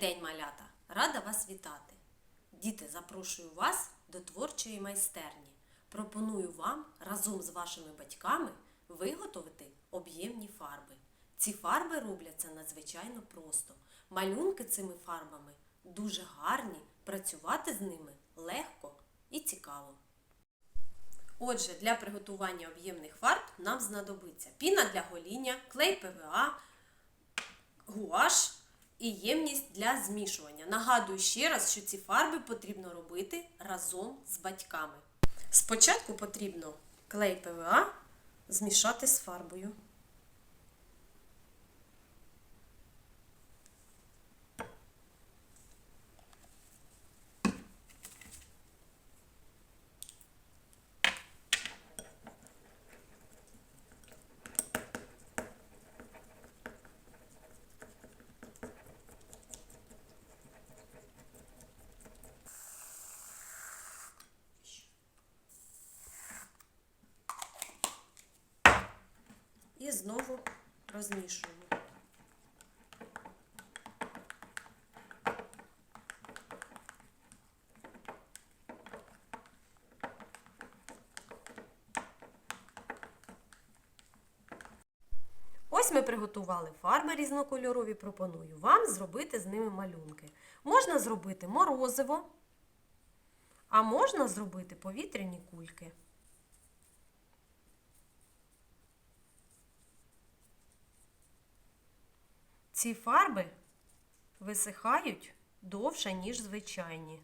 День, малята! Рада вас вітати! Діти, запрошую вас до творчої майстерні. Пропоную вам разом з вашими батьками виготовити об'ємні фарби. Ці фарби робляться надзвичайно просто. Малюнки цими фарбами дуже гарні, працювати з ними легко і цікаво. Отже, для приготування об'ємних фарб нам знадобиться піна для гоління, клей ПВА, гуаш і ємність для змішування. Нагадую ще раз, що ці фарби потрібно робити разом з батьками. Спочатку потрібно клей ПВА змішати з фарбою. І знову розмішуємо. Ось ми приготували фарби різнокольорові. Пропоную вам зробити з ними малюнки. Можна зробити морозиво, а можна зробити повітряні кульки. Ці фарби висихають довше, ніж звичайні.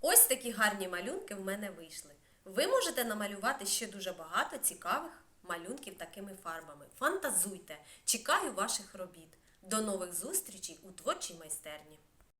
Ось такі гарні малюнки в мене вийшли. Ви можете намалювати ще дуже багато цікавих малюнків такими фарбами. Фантазуйте! Чекаю ваших робіт. До нових зустрічей у творчій майстерні!